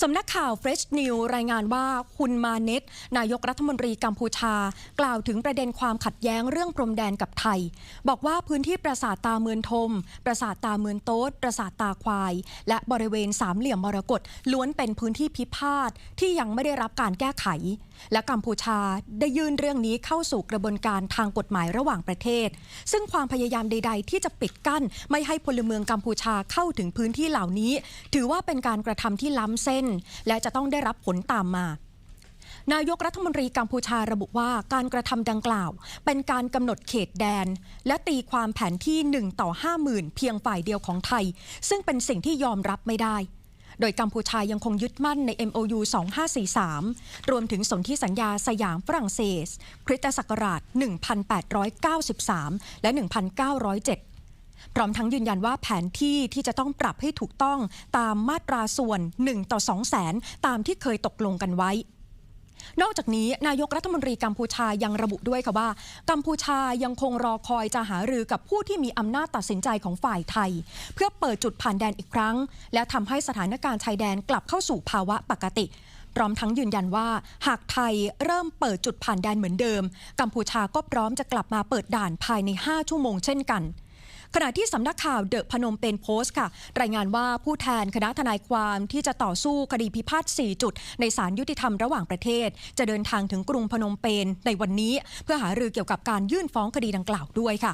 สำนักข่าว Fresh New รายงานว่าคุณมาเน็ต นายกรัฐมนตรีกัมพูชา กล่าวถึงประเด็นความขัดแย้งเรื่องพรมแดนกับไทย บอกว่าพื้นที่ปราสาทตาเมือนทม ปราสาทตาเมือนโต๊ด ปราสาทตาควาย และบริเวณสามเหลี่ยมมรกตล้วนเป็นพื้นที่พิพาทที่ยังไม่ได้รับการแก้ไข และกัมพูชาได้ยื่นเรื่องนี้เข้าสู่กระบวนการทางกฎหมายระหว่างประเทศ ซึ่งความพยายามใด ๆ ที่จะปิดกั้น ไม่ให้พลเมืองกัมพูชาเข้าถึงพื้นที่เหล่านี้ ถือว่าเป็นการกระทำที่ล้ำเส้นและจะต้องได้รับผลตามมานายกรัฐมนตรีกัมพูชาระบุว่าการกระทำดังกล่าว เป็นการกำหนดเขตแดน และตีความแผนที่ 1 ต่อ 50,000 เพียงฝ่ายเดียวของไทย ซึ่งเป็นสิ่งที่ยอมรับไม่ได้ โดยกัมพูชายังคงยึดมั่นใน MOU 2543 รวมถึงสนธิสัญญาสยามฝรั่งเศส คริสตศักราช 1893 และ 1907 พร้อมทั้งยืนยันว่าแผนที่ที่จะต้องปรับให้ถูกต้องตามมาตราส่วน 1 ต่อ 2 แสน ตามที่เคยตกลงกันไว้นอกจากนี้นายกรัฐมนตรีกัมพูชายังระบุด้วยค่ะว่า กัมพูชายังคงรอคอยจะหารือกับผู้ที่มีอำนาจตัดสินใจของฝ่ายไทย เพื่อเปิดจุดผ่านแดนอีกครั้ง และทำให้สถานการณ์ชายแดนกลับเข้าสู่ภาวะปกติ พร้อมทั้งยืนยันว่า หากไทยเริ่มเปิดจุดผ่านแดนเหมือนเดิม กัมพูชาก็พร้อมจะกลับมาเปิดด่านภายใน 5 ชั่วโมงเช่นกัน ขณะที่สำนักข่าวเดอะพนมเป็นโพสต์ค่ะ รายงานว่าผู้แทนคณะทนายความที่จะต่อสู้คดีพิพาท 4 จุด ในศาลยุติธรรมระหว่างประเทศ จะเดินทางถึงกรุงพนมเปญในวันนี้ เพื่อหารือเกี่ยวกับการยื่นฟ้องคดีดังกล่าวด้วยค่ะ